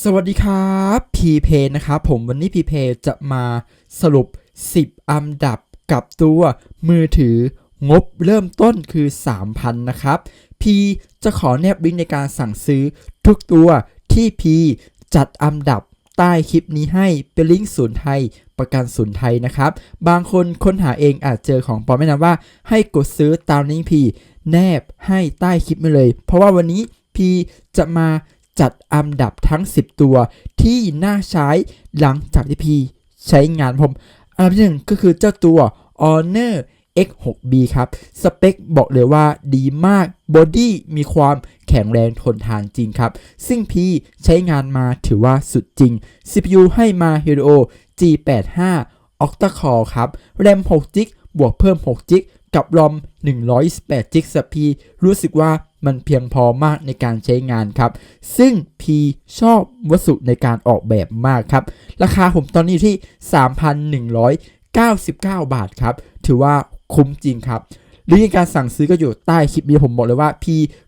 สวัสดีครับพีเพนะครับผมวันนี้พีเพจะมาสรุป 10 อันดับกับตัวมือถืองบเริ่มต้นคือ 3,000 นะครับพีจะขอแนบลิงก์ในการสั่งซื้อทุกตัวที่พีจัดอันดับใต้คลิปนี้ให้เป็นลิงก์ศูนย์ไทยประกันศูนย์ไทยนะครับ บางคนค้นหาเองอาจเจอของปลอมไม่นำว่าให้กดซื้อตามลิงก์พีแนบให้ใต้คลิปมาเลย เพราะว่าวันนี้พีจะมา จัดอันดับทั้ง 10 ตัวที่น่าใช้หลังจากที่พีใช้งานผมอันดับที่หนึ่งก็คือเจ้าตัว Honor X6B ครับ สเปคบอกเลยว่าดีมาก บอดี้มีความแข็งแรงทนทานจริงครับ ซึ่งพี่ใช้งานมาถือว่าสุดจริง CPU ให้มา Helio G85 Octa Core ครับ RAM 6 g b บวกเพิ่ม 6 g b กับ ROM 128 g b สพีรู้สึกว่า มันเพียงพอมากในการใช้งานครับ ซึ่ง P ชอบวัสดุในการออกแบบมากครับ ราคาผมตอนนี้อยู่ที่ 3,199 บาทครับ ถือว่าคุ้มจริงครับหรือในการสั่งซื้อก็อยู่ใต้คลิปนี้ผมบอกเลยว่า P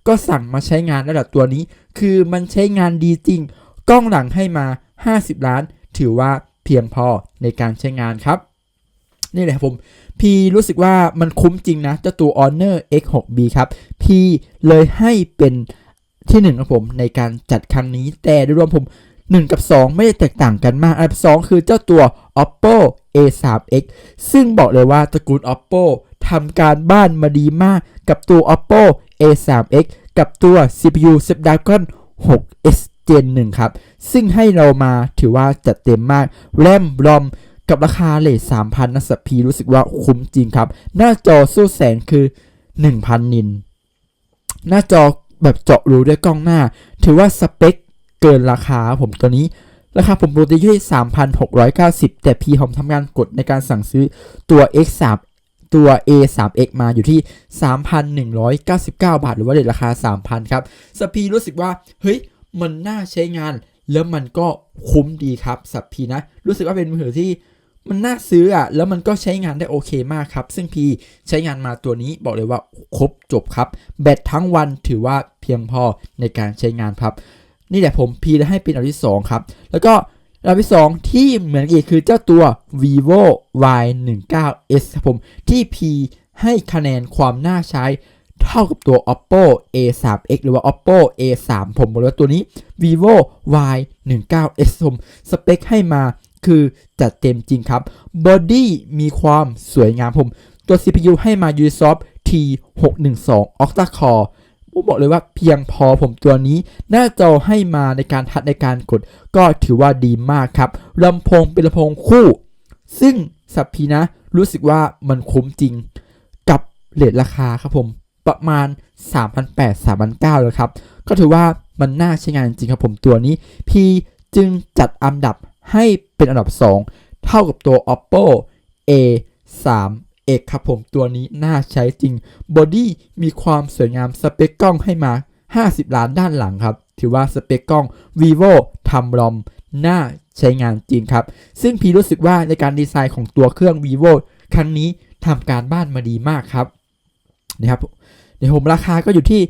ก็สั่งมาใช้งานระดับตัวนี้ คือมันใช้งานดีจริง กล้องหลังให้มา 50 ล้าน ถือว่าเพียงพอในการใช้งานครับ นี่แหละครับผมพีรู้สึกว่ามันคุ้มจริงนะเจ้าตัว Honor X6B ครับพีเลยให้เป็นที่1ครับผมในการจัดครั้งนี้แต่โดยรวมผม 1 กับ 2 ไม่ได้แตกต่างกันมาก อันดับ 2 คือเจ้าตัว Oppo A3X ซึ่งบอกเลยว่าตระกูล Oppo ทำการบ้านมาดีมากกับตัว Oppo A3X กับตัว CPU Snapdragon 6 S Gen 1 ครับ ซึ่งให้เรามาถือว่าจัดเต็มมาก แรม ROM กับราคาเลท3,000นนะสับพีรู้สึกว่าคุ้มจริงครับ หน้าจอสู้แสงคือ 1,000 นิน หน้าจอแบบเจาะรูด้วยกล้องหน้า ถือว่าสเปคเกินราคาผมตัวนี้ราคาผมปกติอยู่ที่ 3,690 แต่พีผมทำงานกดในการสั่งซื้อตัว X3 ตัว A3X มาอยู่ที่ 3,199 บาท หรือว่าเลทราคา 3,000 ครับสปีรู้สึกว่า เฮ้ย มันน่าใช้งาน แล้วมันก็คุ้มดีครับสับพีนะ รู้สึกว่าเป็นมือถือที่ มันน่าซื้ออะ แล้วมันก็ใช้งานได้โอเคมากครับ ซึ่งพีใช้งานมาตัวนี้บอกเลยว่าครบจบครับ แบตทั้งวันถือว่าเพียงพอในการใช้งานครับ นี่แหละผมพีได้ให้เป็นอันดับที่ 2 ครับ แล้วก็อันที่2ที่เหมือนอีกคือเจ้าตัว vivo y19s ครับผม ที่ P ให้คะแนนความน่าใช้ เท่ากับตัว oppo a3x หรือว่า oppo a3 ผมบอกเลยว่าตัวนี้ vivo y19s ผมสเปคให้มา คือจัดเต็มจริงครับ body มีความสวยงามผม ตัว CPU ให้มา Ubisoft T612 octa core ผมบอกเลยว่าเพียงพอผมตัวนี้ หน้าจอให้มาในการทัดในการกด ก็ถือว่าดีมากครับลำโพงเป็นลำโพงคู่ ซึ่งสับพีนะ รู้สึกว่ามันคุ้มจริง กับเลทราคาครับผมประมาณ 3,800 3,900เลยครับ ก็ถือว่ามันน่าใช้งานจริงครับผมตัวนี้ พี่จึงจัดอันดับ ให้เป็นอันดับ 2 เท่ากับตัว oppo a 3 x ครับผมตัวนี้น่าใช้จริงบอดี้มีความสวยงามสเปคกล้องให้มา 50 ล้านด้านหลังครับ ถือว่าสเปคกล้อง vivo ทำรอมน่าใช้งานจริงครับ ซึ่งพีรู้สึกว่าในการดีไซน์ของตัวเครื่อง vivo ครั้งนี้ทำการบ้านมาดีมากครับนะครับเดี๋ยวผมราคาก็อยู่ที่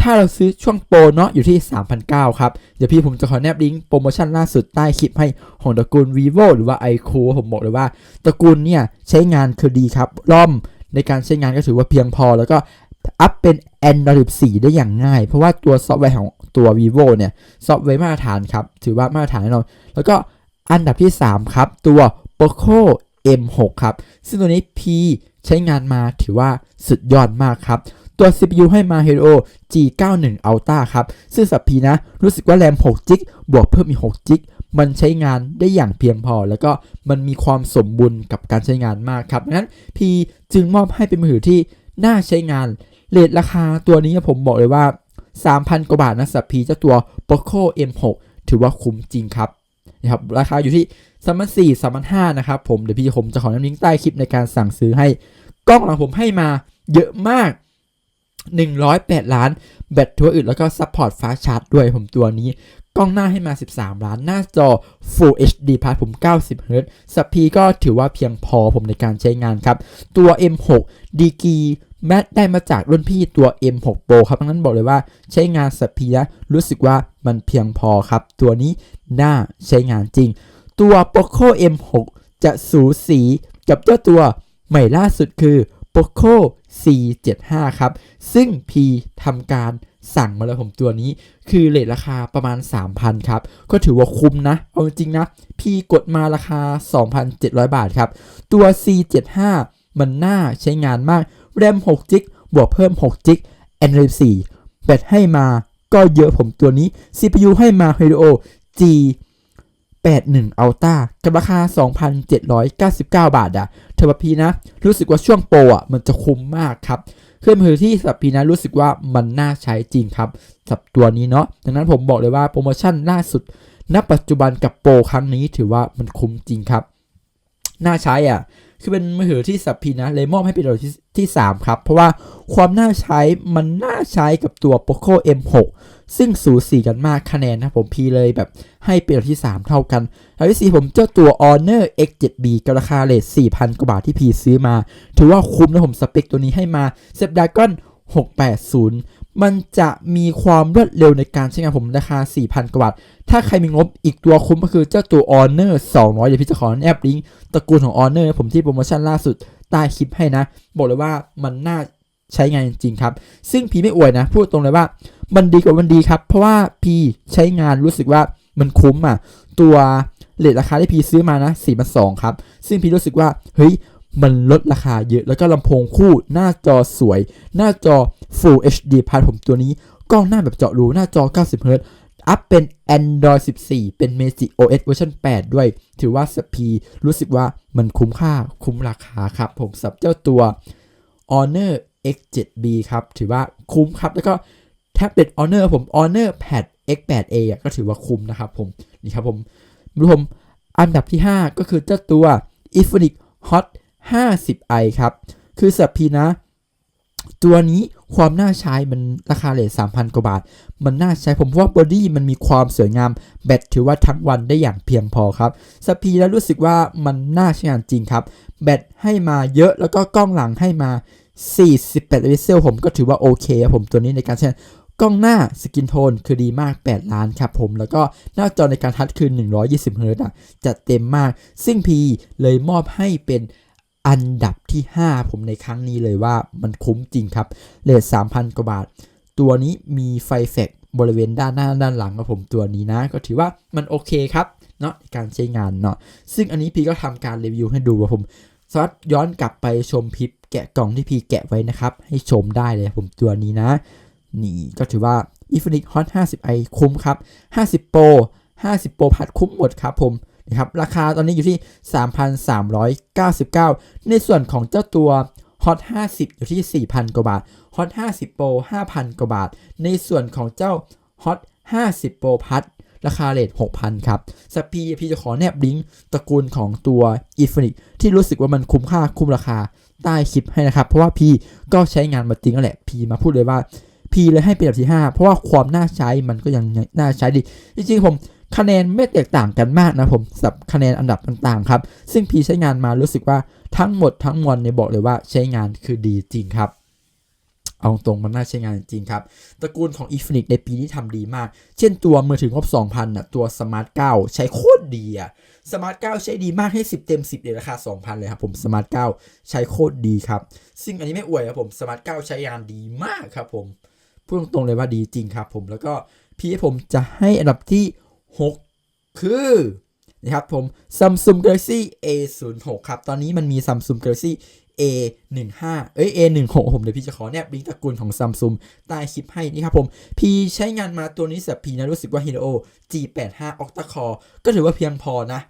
ถ้าเราซื้อช่วงโปรเนาะอยู่ที่3,900ครับ เดี๋ยวพี่ผมจะขอแนบลิงก์โปรโมชั่นล่าสุดใต้คลิปให้ของตระกูล vivo หรือว่า iQOO ผมบอกเลยว่าตระกูลเนี่ยใช้งานคือดีครับร่อมในการใช้งานก็ถือว่าเพียงพอ แล้วก็อัพเป็น Android 14 ได้อย่างง่าย เพราะว่าตัวซอฟต์แวร์ของตัว vivo เนี่ยซอฟต์แวร์มาตรฐานครับ ถือว่ามาตรฐานแน่นอนแล้วก็อันดับที่ 3 ครับ ตัว poco m6 ครับ ซึ่งตัวนี้ P ใช้งานมาถือว่าสุดยอดมากครับ ตัว CPU ให้มา Helio G91 Ultra ครับ ซึ่งสับพีนะ รู้สึกว่าแรม6 g b บวกเพิ่มอีก6 g b มันใช้งานได้อย่างเพียงพอ แล้วก็มันมีความสมบูรณ์กับการใช้งานมากครับงนั้น P จึงมอบให้เป็นมือถือที่น่าใช้งานเลทราคาตัวนี้ผมบอกเลยว่า 3,000 กว่าบาทนะสับพีเจ้าตัว Poco M6 ถือว่าคุ้มจริงครับนะครับราคาอยู่ที่สามพันสี่สามพันห้านะครับผมเดี๋ยวพี่ผมจะขอน้ำลิงก์ใต้คลิปในการสั่งซื้อให้ กล้องหลังผมให้มาเยอะมาก 108 ล้าน แบตตัวอื่นแล้วก็ซัพพอร์ตฟ้าชาร์จด้วยผมตัวนี้ กล้องหน้าให้มา 13 ล้าน หน้าจอ Full HD พาร์ทผม 90 Hz สปีก็ถือว่าเพียงพอผมในการใช้งานครับ ตัว M6 ดีกีแมทได้มาจากรุ่นพี่ตัว M6 Pro ครับดังนั้นบอกเลยว่าใช้งานสัพพีนะรู้สึกว่ามันเพียงพอครับ ตัวนี้น่าใช้งานจริง ตัว Poco M6 จะสูสีกับเจ้าตัวใหม่ล่าสุดคือ Poco C75 ครับ ซึ่ง P ทำการสั่งมาแล้วผมตัวนี้ คือเลทราคาประมาณ 3,000 ครับ ก็ถือว่าคุ้มนะ เอาจริงนะพีกดมาราคา 2,700 บาทครับ ตัว C75 มันน่าใช้งานมาก แรม6 g b บวกเพิ่ม6 g b Android 4แบตให้มาก็เยอะผมตัวนี้ CPU ให้มา Helio G 81 Ultra กับราคา 2,799 บาทอะเทอร์บพีนะ รู้สึกว่าช่วงโปรอะมันจะคุ้มมากครับเครื่องมือที่สับพีนะรู้สึกว่ามันน่าใช้จริงครับสับตัวนี้เนาะดังนั้นผมบอกเลยว่าโปรโมชั่นล่าสุด ณ ปัจจุบันกับโปรครั้งนี้ถือว่ามันคุ้มจริงครับ น่าใช้อะ คือเป็นมือถือที่สับพีนะเลยมอบให้เป็นอันดับที่ที่ 3 ครับ เพราะว่าความน่าใช้มันน่าใช้กับตัว Poco M6 ซึ่งสูสีกันมากคะแนนนะผมพีเลยแบบให้เป็นอันดับที่ 3 เท่ากันอันดับที่ 4 ผมเจ้าตัว Honor X7B กับราคาเลท4,000 กว่าบาทที่พีซื้อมา ถือว่าคุ้มนะผมสเปคตัวนี้ให้มา Snapdragon 680 มันจะมีความรวดเร็วในการใช้งานผมราคา 4,000 กว่าบาท ถ้าใครมีงบอีกตัวคุ้มก็คือเจ้าตัว Honor 200 เดี๋ยวพี่จะขอแนบลิงก์ตระกูลของ Honor ผมที่โปรโมชั่นล่าสุดใต้คลิปให้นะ บอกเลยว่ามันน่าใช้งานจริงๆครับ ซึ่งพีไม่อวยนะ พูดตรงเลยว่า มันดีกว่ามันดีครับ เพราะว่าพีใช้งานรู้สึกว่ามันคุ้มอะ ตัวเลทราคาที่พีซื้อมานะ4 2 0 0ครับ ซึ่งพีรู้สึกว่า เฮ้ย มันลดราคาเยอะ แล้วก็ลำโพงคู่หน้าจอสวย หน้าจอ Full HD พาผมตัวนี้ กล้องหน้าแบบเจาะรูหน้าจอ 90 Hz อัพเป็น Android 14 เป็น Magic OS เวอร์ชัน8 ด้วย ถือว่าสพีรู้สึกว่ามันคุ้มค่าคุ้มราคาครับ ผมสับเจ้าตัว Honor X7B ครับ ถือว่าคุ้มครับ แล้วก็แท็บเล็ต Honor ผม Honor Pad X8A ก็ถือว่าคุ้มนะครับผม นี่ครับผมรู้ผมอันดับที่ 5 ก็คือเจ้าตัว Infinix Hot 50i ครับ คือสับพีนะ ตัวนี้ความน่าใช้มันราคาเลท3,000 กว่าบาท มันน่าใช้ผมว่าบอดี้มันมีความสวยงามแบตถือว่าทั้งวันได้อย่างเพียงพอครับสปีแล้วรู้สึกว่ามันน่าใช้งานจริงครับ แบตให้มาเยอะแล้วก็กล้องหลังให้มา 48 พิกเซลผมก็ถือว่าโอเคครับผมตัวนี้ในการใช้กล้องหน้าสกินโทนคือดีมาก 8 ล้านครับผม แล้วก็หน้าจอในการทัชคือ 120 เฮิร์ตอะจัดเต็มมาก ซึ่งพีเลยมอบให้เป็น อันดับที่ 5 ผมในครั้งนี้เลยว่ามันคุ้มจริงครับเลท3,000 กว่าบาท ตัวนี้มีไฟแฟกบริเวณด้านหน้าด้านหลังครับผมตัวนี้นะ ก็ถือว่ามันโอเคครับเนาะการใช้งานเนาะซึ่งอันนี้พีก็ทำการรีวิวให้ดูว่าผมสามารถย้อนกลับไปชมพิปแกะกล่องที่พีแกะไว้นะครับ ให้ชมได้เลยผมตัวนี้นะ นี่ก็ถือว่า Infinix Hot 50i คุ้มครับ 50 Pro 50 Pro พัดคุ้มหมดครับผม นะครับราคาตอนนี้อยู่ที่ 3,399 ในส่วนของเจ้าตัว Hot 50 อยู่ที่ 4,000 กว่าบาท Hot 50 Pro 5,000 กว่าบาท ในส่วนของเจ้า Hot 50 Pro พัดราคาเลท6,000 ครับสปีพี่จะขอแนบลิงก์ตระกูลของตัว Infinix ที่รู้สึกว่ามันคุ้มค่าคุ้มราคาใต้คลิปให้นะครับ เพราะว่าพี่ก็ใช้งานมาจริงแล้วแหละ พี่มาพูดเลยว่า พี่เลยให้เป็นอันดับที่ 5 เพราะว่าความน่าใช้มันก็ยังน่าใช้ดี จริงๆผม คะแนนไม่แตกต่างกันมากนะผมสำหรับคะแนนอันดับต่างๆครับซึ่งพีใช้งานมารู้สึกว่าทั้งหมดทั้งมวลเนี่ยบอกเลยว่าใช้งานคือดีจริงครับเอาตรงมันน่าใช้งานจริงครับ ตระกูลของ i n f i n i x ในปีนี้ทำดีมาก เช่นตัวมือถืองบ 2,000น่ะตัว Smart 9 ใช้โคตรดีอะ Smart 9 ใช้ดีมากให้ 10 เต็ม 10เลยราคา 2,000 เลยครับผม Smart 9 ใช้โคตรดีครับ ซึ่งอันนี้ไม่อวยครับผม Smart 9 ใช้งานดีมากครับผม พูดตรงๆเลยว่าดีจริงครับผม แล้วก็พี่ผมจะให้อันดับที่ 6 คือนะครับผม Samsung Galaxy A06 ครับ ตอนนี้มันมี Samsung Galaxy A15 เอ้ย A16 ผมเดี๋ยวพี่จะขอแนบลิงก์ตระกูลของ Samsung ใต้คลิปให้นี่ครับผม พี่ใช้งานมาตัวนี้สับพีนะรู้สึกว่า Helio G85 Octa Core ก็ถือว่าเพียงพอนะ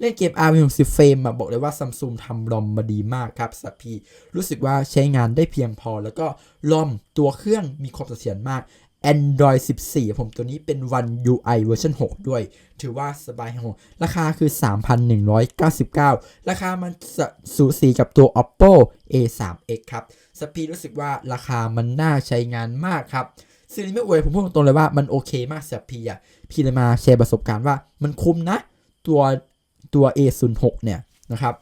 เล่นเกม R 60เฟรมอะบอกเลยว่า Samsung ทำรอมมาดีมากครับสับพีรู้สึกว่าใช้งานได้เพียงพอ แล้วก็รอมตัวเครื่องมีความเสถียรมาก Android 14 ผมตัวนี้เป็น One UI เวอร์ชัน6 ด้วย ถือว่าสบายครับผมราคาคือ 3,199 ราคามันสสูสีกับตัว Oppo A3x ครับสปีรู้สึกว่าราคามันน่าใช้งานมากครับซึ่งนี้ไม่อวยผมพูดตรงๆเลยว่ามันโอเคมากสำหรับพีอะพี่เลยมาแชร์ประสบการณ์ว่ามันคุ้มนะ ตัวตัว A06 เนี่ยนะครับ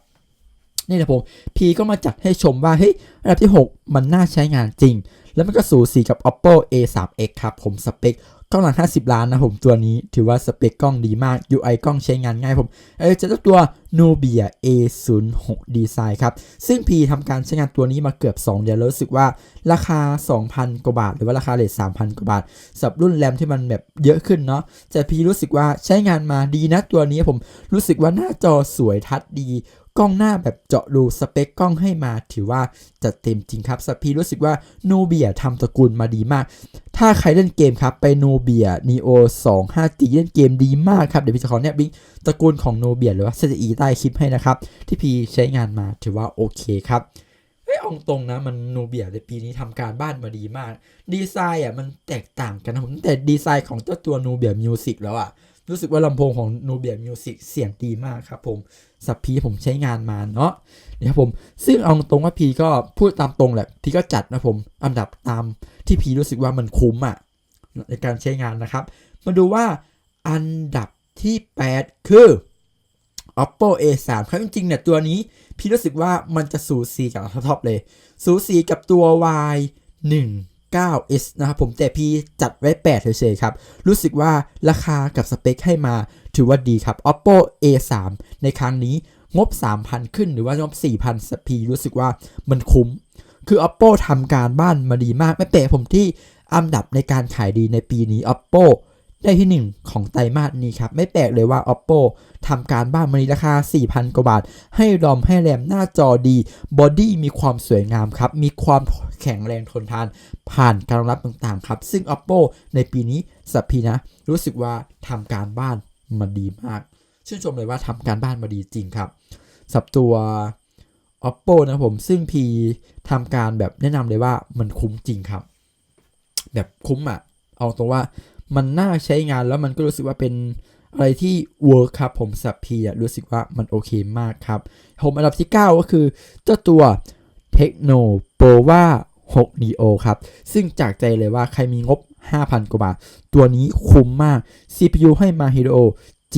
นี่แหละผม P ก็มาจัดให้ชมว่าเฮ้ยระดับที่ 6 มันน่าใช้งานจริง แล้วมันก็สูสีกับ Oppo A3x ครับผมสเปคกล้องหลัง 50 ล้านนะผมตัวนี้ถือว่าสเปคกล้องดีมาก UI กล้องใช้งานง่ายผม เออจะเจ้าตัว Nubia A06 Design ครับ ซึ่ง P ทำการใช้งานตัวนี้มาเกือบ 2 เดือนแล้วรู้สึกว่าราคา 2,000 กว่าบาท หรือว่าราคาเลท3,000 กว่าบาทสำหรับรุ่นแรมที่มันแบบเยอะขึ้นเนาะแต่ P รู้สึกว่าใช้งานมาดีนะตัวนี้ผมรู้สึกว่าหน้าจอสวยทัดดี กล้องหน้าแบบเจาะรูสเปคกล้องให้มาถือว่าจัดเต็มจริงครับสพีรู้สึกว่าโนเบียทำตระกูลมาดีมาก ถ้าใครเล่นเกมครับ ไปโนเบีย Neo 2 5G เล่นเกมดีมากครับ เดี๋ยวพี่จะขอแนบลิงก์ตระกูลของโนเบียหรือว่า CTE ใต้คลิปให้นะครับ ที่พี่ใช้งานมาถือว่าโอเคครับเฮ้ยองตรงนะมันโนเบียในปีนี้ทำการบ้านมาดีมาก ดีไซน์อะมันแตกต่างกันนะผมตั้งแต่ดีไซน์ของเจ้าตัวโนเบียมิวสิกแล้วอะ รู้สึกว่าลำโพงของนูเบียมิวสิกเสียงดีมากครับผมสับพีผมใช้งานมาเนาะเดี๋ยวผมซึ่งเอาตรงว่าพีก็พูดตามตรงแหละพีก็จัดนะผมอันดับตามที่พีรู้สึกว่ามันคุ้มอะ่ะในการใช้งานนะครับ มาดูว่าอันดับที่ 8 คือ oppo a3 ครับจริงๆเนี่ยตัวนี้พี่รู้สึกว่ามันจะสูสีกับท็อปเลย สูสีกับตัว y 1 9s นะครับผมแต่พี่จัดไว้ 8 เฉยๆครับ รู้สึกว่าราคากับสเปคให้มาถือว่าดีครับ oppo a3 ในครั้งนี้งบ 3,000 ขึ้นหรือว่างบ 4,000สพีรู้สึกว่ามันคุ้ม คือ oppo ทำการบ้านมาดีมาก ไม่เปะผมที่อันดับในการขายดีในปีนี้ oppo ได้ที่ 1 ของไตรมาสนี้ครับ ไม่แปลกเลยว่า oppo ทำการบ้านมาดีราคา 4,000 กว่าบาท ให้รอมให้แรมหน้าจอดี บอดี้มีความสวยงามครับ มีความแข็งแรงทนทาน ผ่านการรับต่างๆ ครับ ซึ่ง oppo ในปีนี้สับพีนะ รู้สึกว่าทำการบ้านมาดีมาก ชื่นชมเลยว่าทำการบ้านมาดีจริงครับสับตัว oppo นะผมซึ่งพีทำการแบบแนะนำเลยว่ามันคุ้มจริงครับ แบบคุ้มอะ่ะเอาตรงว่า มันน่าใช้งานแล้วมันก็รู้สึกว่าเป็นอะไรที่เวิร์คครับผมสับพีรู้สึกว่ามันโอเคมากครับ ผมอันดับที่ 9 ก็คือ เจ้าตัว Tecno Pova 6 Neo ครับ ซึ่งจากใจเลยว่าใครมีงบ 5,000 กว่าบาท ตัวนี้คุ้มมาก CPU ให้มา Helio G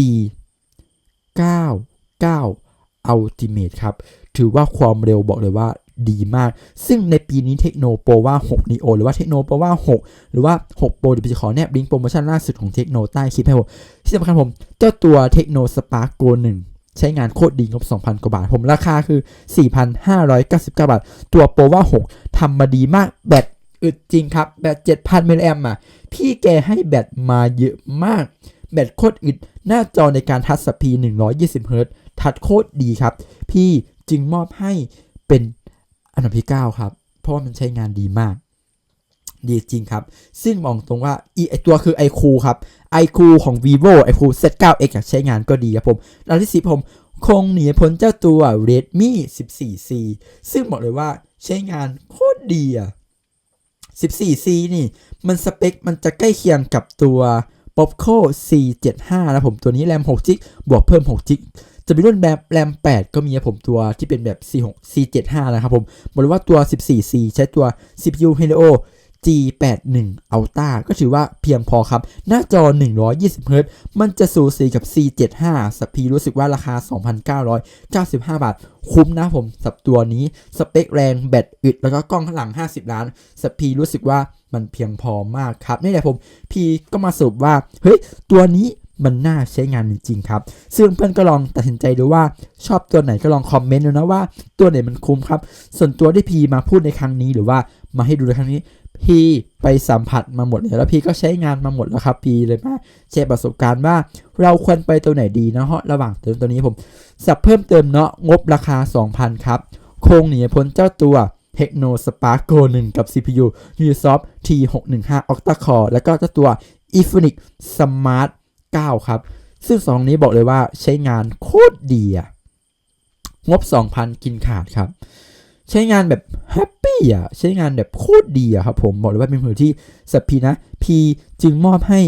99 Ultimate ครับ ถือว่าความเร็วบอกเลยว่า ดีมาก ซึ่งในปีนี้เทคโนโปรว่า6 Neo หรือว่าเทคโนโปรว่า 6 หรือว่า 6 Pro เดี๋ยวผมจะขอแนบลิงก์โปรโมชั่นล่าสุดของเทคโนใต้คลิปให้ผมที่สำคัญผมเจ้าตัวเทคโนสปาร์ Go 1ใช้งานโคตรดีงบ 2,000 กว่าบาท ผมราคาคือ 4,599 บาท ตัวโปรว่า 6ทำมาดีมากแบตอึดจริงครับ แบต 7,000 มิลลิแอมอะ พี่แกให้แบตมาเยอะมาก แบตโคตรอึด หน้าจอในการทัชสปี120 เฮิรตซ์ทัชโคตรดีครับ พี่จึงมอบให้เป็น อันดับที่ 9 ครับ เพราะว่ามันใช้งานดีมาก ดีจริงครับ ซึ่งมองตรงว่าอีไอตัวคือ iQ ครับ iQ ของ vivo iQ Z9X อยากใช้งานก็ดีครับผมแล้วที่สิผมคงหนีพ้นเจ้าตัว Redmi 14C ซึ่งบอกเลยว่าใช้งานโคตรดีอะ 14C นี่ มันสเปค มันจะใกล้เคียงกับตัว Popco C75 นะผม ตัวนี้แรม6 g ิกบวกเพิ่ม6 g ิก จะมีรุ่นแบบแรม 8 ก็มีผมตัวที่เป็นแบบ C6 C75 นะครับผมบอกเลยว่าตัว 14C ใช้ตัว CPU Helio G81 Ultra ก็ถือว่าเพียงพอครับ หน้าจอ 120 Hz มันจะสูสีกับ C75 สปีรู้สึกว่าราคา 2,995 บาท คุ้มนะผมสับตัวนี้ สเปคแรงแบตอึด แล้วก็กล้องข้างหลัง 50 ล้าน สปีรู้สึกว่ามันเพียงพอมากครับ นี่แหละผม พีก็มาสรุปว่า เฮ้ย ตัวนี้ มันน่าใช้งานจริงๆครับ ซึ่งเพื่อนก็ลองตัดสินใจดูว่าชอบตัวไหนก็ลองคอมเมนต์ดูนะว่าตัวไหนมันคุ้มครับ ส่วนตัวที่พีมาพูดในครั้งนี้หรือว่ามาให้ดูในครั้งนี้พี่ไปสัมผัสมาหมดเลยแล้วพี่ก็ใช้งานมาหมดแล้วครับ พี่เลยมาแชร์ประสบการณ์ว่า เราควรไปตัวไหนดีนะฮะระหว่างติมตัวนี้ผม สับเพิ่มเติมเนาะงบราคา 2,000 ครับคงหนีพ้นเจ้าตัว Techno Spark Go 1 กับ CPU Ubisoft T615 Octa Core แล้วก็เจ้าตัว Infinix Smart 9 ครับ ซึ่งสองนี้บอกเลยว่าใช้งานโคตรดีอะงบ 2,000 กินขาดครับ ใช้งานแบบแฮปปี้อะ ใช้งานแบบโคตรดีอะครับผมบอกเลยว่าเป็นมือที่สพีนะ พีจึงมอบให้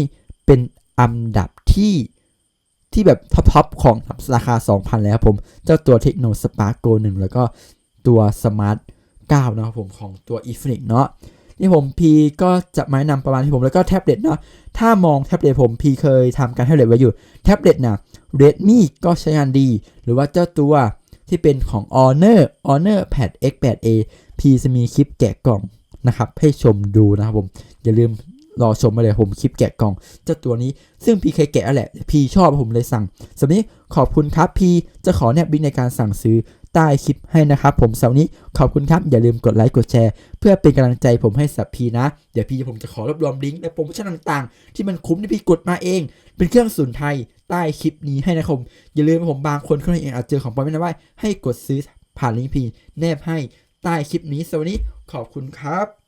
เป็นอันดับที่ที่แบบท็อปๆของราคา 2,000 แล้วครับผม เจ้าตัวเทคโนสปาร์โก1แล้วก็ตัวสมาร์ท9นะครับผมของตัว e f i n i x เนาะ นี่ผมพีก็จะมาแนะนำประมาณที่ผมแล้วก็แท็บเล็ตเนาะถ้ามองแท็บเล็ตผมพีเคยทำการแท็บเล็ตไว้อยู่แท็บเล็ตนะ Redmi ก็ใช้งานดี หรือว่าเจ้าตัวที่เป็นของ Honor Honor Pad X8A พีจะมีคลิปแกะกล่องนะครับ ให้ชมดูนะครับผมอย่าลืมรอชมมาเลยผมคลิปแกะกล่องเจ้าตัวนี้ซึ่งพีเคยแกะแหละพีชอบผมเลยสั่งสำนี้ขอบคุณครับพีจะขอแนบบิงก์ในการสั่งซื้อ ใต้คลิปให้นะครับผมสำหรับนี้ขอบคุณครับ อย่าลืมกดไลค์กดแชร์ เพื่อเป็นกำลังใจผมให้สับพีนะ เดี๋ยวพีผมจะขอรวบรวมลิงก์และโปรโมชั่นต่างๆ ที่มันคุ้มที่พี่กดมาเอง เป็นเครื่องสูนไทยใต้คลิปนี้ให้นะครับอย่าลืมผมบางคนเขาเองอาจเจอของปลอมไม่ได้ว่าให้กดซื้อผ่านลิงก์พีแนบให้ใต้คลิปนี้สวัสดีขอบคุณครับ